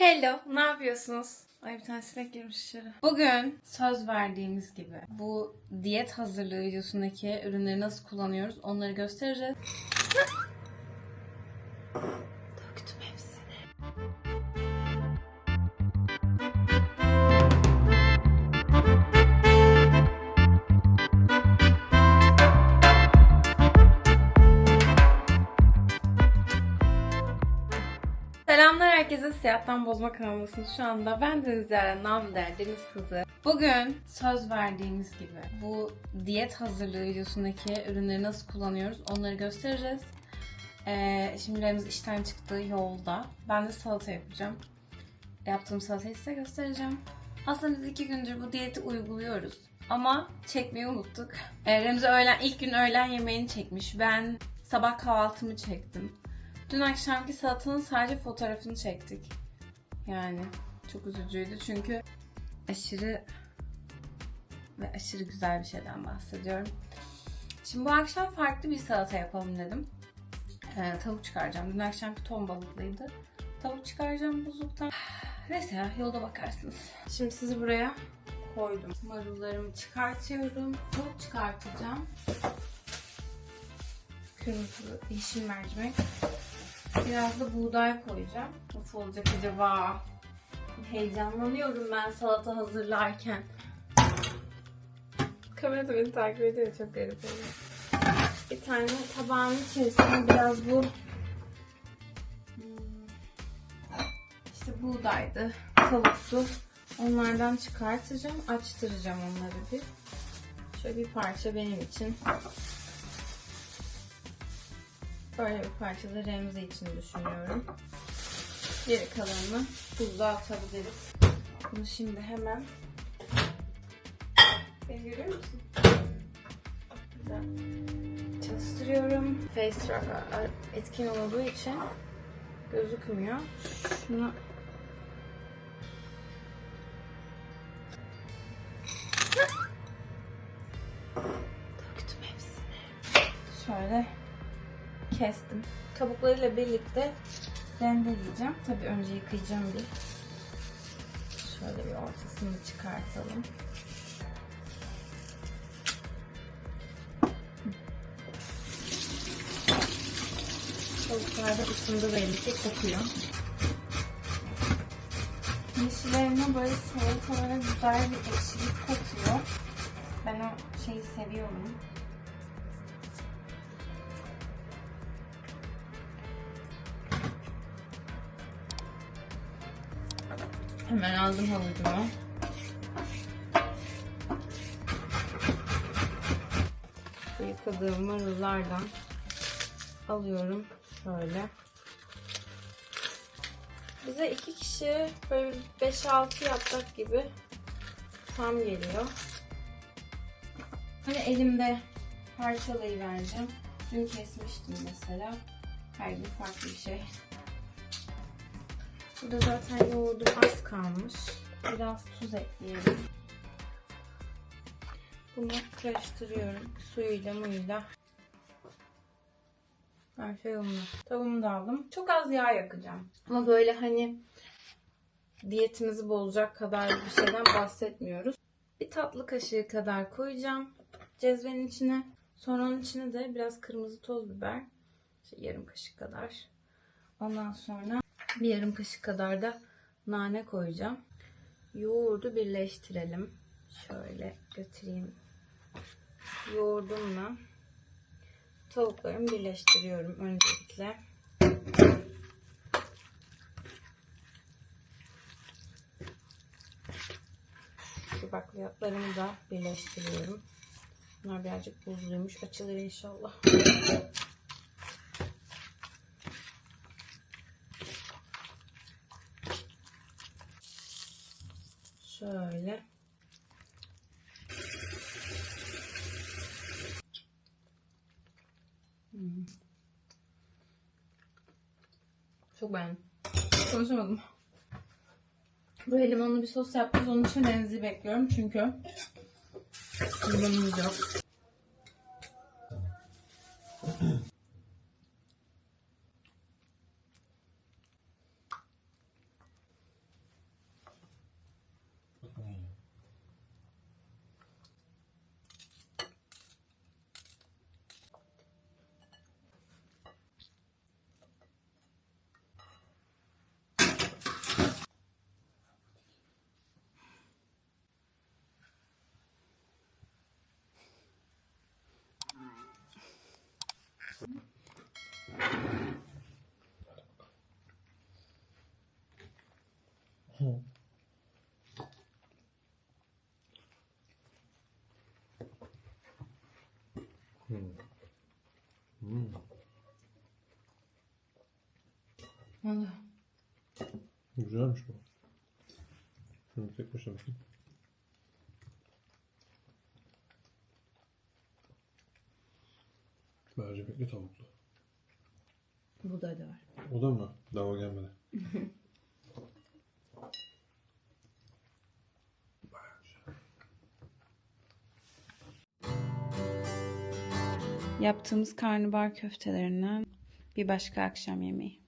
Hello, ne yapıyorsunuz? Ay bir tane sinek girmiş içeri. Bugün söz verdiğimiz gibi bu diyet hazırlığı videosundaki ürünleri nasıl kullanıyoruz onları göstereceğiz. Herkese Siyahtan Bozma kanalındasınız şu anda. Ben Deniz Yaren, namı der Deniz Kızı. Bugün söz verdiğimiz gibi bu diyet hazırlığı videosundaki ürünleri nasıl kullanıyoruz onları göstereceğiz. Ee, şimdi Remiz işten çıktı yolda. Ben de salata yapacağım. Yaptığım salatayı size göstereceğim. Aslında biz iki gündür bu diyeti uyguluyoruz. Ama çekmeyi unuttuk. Ee, Remzi öğlen, ilk gün öğlen yemeğini çekmiş. Ben sabah kahvaltımı çektim. Dün akşamki salatanın sadece fotoğrafını çektik. Yani çok üzücüydü çünkü aşırı ve aşırı güzel bir şeyden bahsediyorum. Şimdi bu akşam farklı bir salata yapalım dedim. Ee, tavuk çıkaracağım. Dün akşamki ton balıklıydı. Tavuk çıkaracağım buzluktan. Neyse ya yolda bakarsınız. Şimdi sizi buraya koydum. Marullarımı çıkartıyorum. Tavuk çıkartacağım. Kırmızı, yeşil mercimek. Biraz da buğday koyacağım. Nasıl olacak acaba? Heyecanlanıyorum ben salata hazırlarken. Kamera da beni takip ediyor çok garip oluyor. Bir tane tabağın içerisine biraz bu hmm, işte buğdaydı, tavuktu. Onlardan çıkartacağım, açtıracağım onları bir. Şöyle bir parça benim için. Böyle bir parça da Remzi için düşünüyorum. Geri kalanını buzluğa atabiliriz. Bunu şimdi hemen Beni görüyor musun? Güzel. Çalıştırıyorum. Face Tracker etkin olduğu için gözükmüyor. Şunu döktüm hepsini. Şöyle kestim. Kabuklarıyla birlikte rendeleyeceğim. Tabii önce yıkayacağım bir. Şöyle bir ortasını çıkartalım. Tavuklar da ısındı belli ki kokuyor. Yeşillerine böyle salatalara güzel bir ekşilik katıyor. Ben o şeyi seviyorum. Hemen aldım havucumu. Bu yıkadığım marullardan alıyorum şöyle. Bize iki kişi böyle 5-6 yaprak gibi tam geliyor. Hani elimde parçalayıvereceğim. Dün kesmiştim mesela. Her gün farklı bir şey. Burada zaten yoğurdum az kalmış. Biraz tuz ekleyelim. Bunu karıştırıyorum. Suyuyla muyla. Her şey yolunda. Tavuğumu da aldım. Çok az yağ yakacağım. Ama böyle hani diyetimizi bozacak kadar bir şeyden bahsetmiyoruz. Bir tatlı kaşığı kadar koyacağım cezvenin içine. Sonra onun içine de biraz kırmızı toz biber. İşte yarım kaşık kadar. Ondan sonra bir yarım kaşık kadar da nane koyacağım. Yoğurdu birleştirelim. Şöyle götüreyim. Yoğurdumla tavuklarımı birleştiriyorum öncelikle. Şu bakliyatlarımı da birleştiriyorum. Bunlar birazcık buzluymuş. Açılır inşallah. Şöyle. Hmm. Çok beğendim. Konuşamadım. Buraya limonlu bir sos yapacağız. Onun için Deniz'i bekliyorum çünkü limonumuz yok. Oldu. Güzelmiş bu. Şunu tek başına bakayım. Mercimekli tavuklu. Bu da var. O da mı? Daha o gelmedi. Yaptığımız karnabahar köftelerinden bir başka akşam yemeği.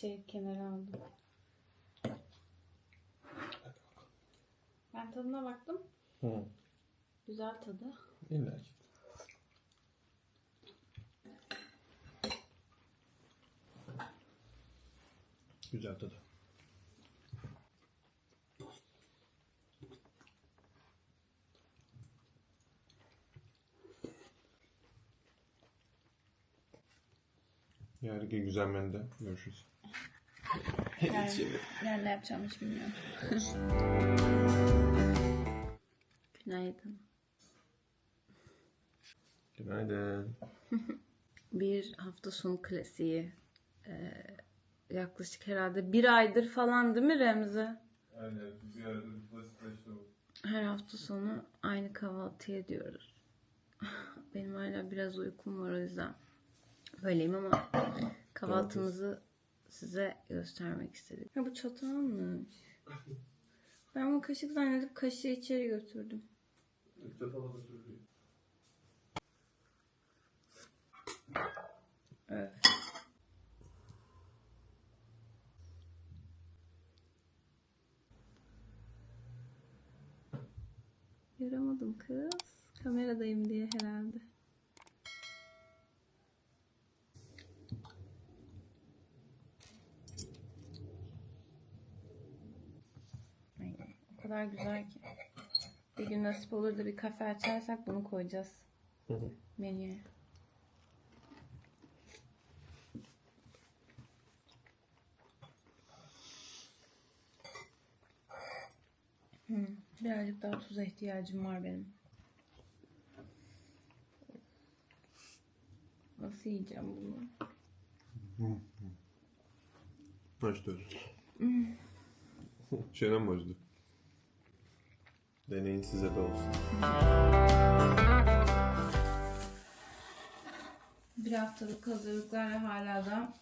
Şey kenara aldım. Ben tadına baktım. Hı. Güzel tadı. İlla ki. Güzel tadı. Yarınki güzel menüde görüşürüz. Yani, nerede yapacağım hiç bilmiyorum. Günaydın. Günaydın. Bir hafta sonu klasiği. Ee, yaklaşık herhalde bir aydır falan değil mi Remzi? Aynen. Bir klasikleşti bu. Her hafta sonu aynı kahvaltı ediyoruz. Benim hala biraz uykum var o yüzden böyleyim ama kahvaltımızı size göstermek istedim. Ya bu çatalmış. Ben bu kaşık zannedip kaşığı içeri götürdüm. Çatala sürüyor. Öf. Yaramadım kız. Kameradayım diye herhalde. Ay, o kadar güzel ki. Bir gün nasip olur da bir kafe açarsak bunu koyacağız Hı hı. menüye. Hmm, birazcık daha tuza ihtiyacım var benim. Nasıl yiyeceğim bunu? Başlıyoruz. Çenem acıdı. Deneyin size de olsun. Bir haftalık hazırlıklarla hala da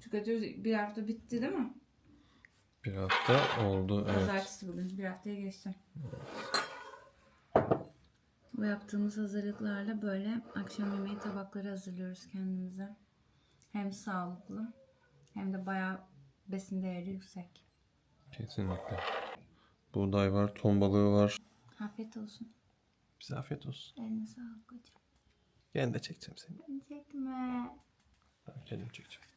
tüketiyoruz. Bir hafta bitti değil mi? Bir hafta oldu Pazartesi bugün. Bir haftaya geçti. Bu yaptığımız hazırlıklarla böyle akşam yemeği tabakları hazırlıyoruz kendimize. Hem sağlıklı hem de bayağı besin değeri yüksek. Kesinlikle. Buğday var, ton balığı var. Afiyet olsun. Bize afiyet olsun. Eline sağlık hocam. Ben de çekeceğim seni. Çekme. Ben kendim çekeceğim.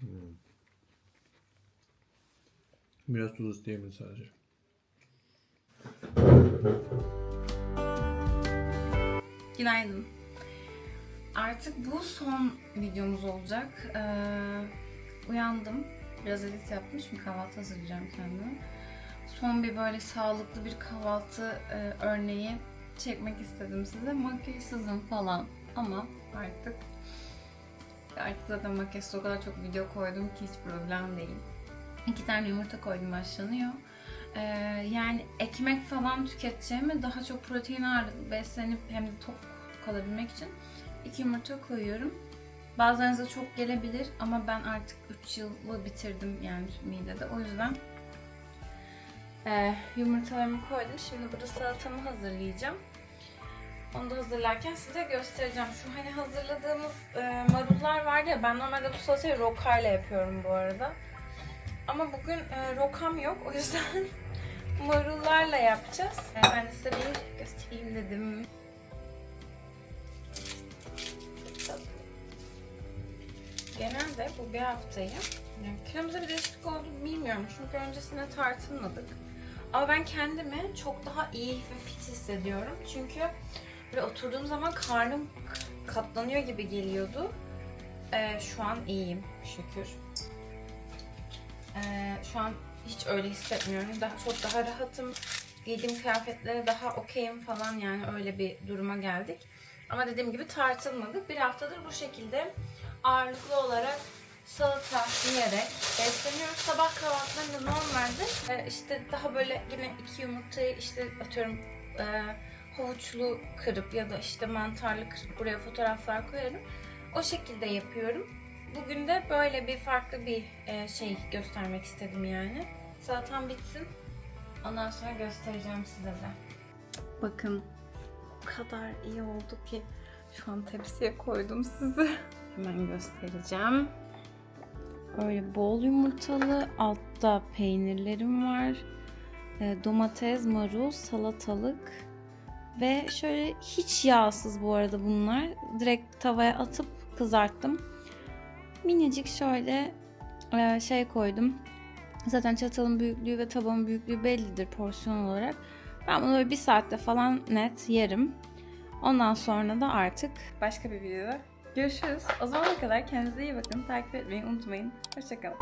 Hmm. Biraz tuz isteyebilir sadece. Günaydın. Artık bu son videomuz olacak. Ee, uyandım. Biraz edit yaptım. Şimdi kahvaltı hazırlayacağım kendime. Son bir böyle sağlıklı bir kahvaltı e, örneği çekmek istedim size. Makyajsızım falan ama artık artık zaten makyajsız o kadar çok video koydum ki hiç problem değil. İki tane yumurta koydum haşlanıyor. Ee, yani ekmek falan tüketeceğime daha çok protein ağırlıklı beslenip hem de tok kalabilmek için iki yumurta koyuyorum. Bazılarınıza çok gelebilir ama ben artık 3 yılı bitirdim yani midede. O yüzden e, yumurtalarımı koydum. Şimdi burada salatamı hazırlayacağım. Onu da hazırlarken size göstereceğim. Şu hani hazırladığımız e, marullar vardı ya ben normalde bu salatayı rokayla yapıyorum bu arada. Ama bugün e, rokam yok o yüzden marullarla yapacağız. Ben size bir göstereyim dedim. genelde bu bir haftayı yani bir değişiklik oldu bilmiyorum. Çünkü öncesinde tartılmadık. Ama ben kendimi çok daha iyi ve fit hissediyorum. Çünkü böyle oturduğum zaman karnım katlanıyor gibi geliyordu. Ee, şu an iyiyim şükür. Ee, şu an hiç öyle hissetmiyorum. Daha çok daha rahatım. Giydiğim kıyafetlere daha okeyim falan yani öyle bir duruma geldik. Ama dediğim gibi tartılmadık. Bir haftadır bu şekilde ağırlıklı olarak salata yiyerek besleniyoruz. Sabah kahvaltılarında normalde e, işte daha böyle yine iki yumurtayı işte atıyorum e, havuçlu kırıp ya da işte mantarlı kırıp buraya fotoğraflar koyarım. O şekilde yapıyorum. Bugün de böyle bir farklı bir e, şey göstermek istedim yani. Salatam bitsin. Ondan sonra göstereceğim size de. Bakın o kadar iyi oldu ki şu an tepsiye koydum size. Hemen göstereceğim. Böyle bol yumurtalı, altta peynirlerim var. E, domates, marul, salatalık ve şöyle hiç yağsız bu arada bunlar. Direkt tavaya atıp kızarttım. Minicik şöyle e, şey koydum. Zaten çatalın büyüklüğü ve tabağın büyüklüğü bellidir porsiyon olarak. Ben bunu böyle bir saatte falan net yerim. Ondan sonra da artık başka bir videoda görüşürüz. O zamana kadar kendinize iyi bakın. Takip etmeyi unutmayın. Hoşçakalın.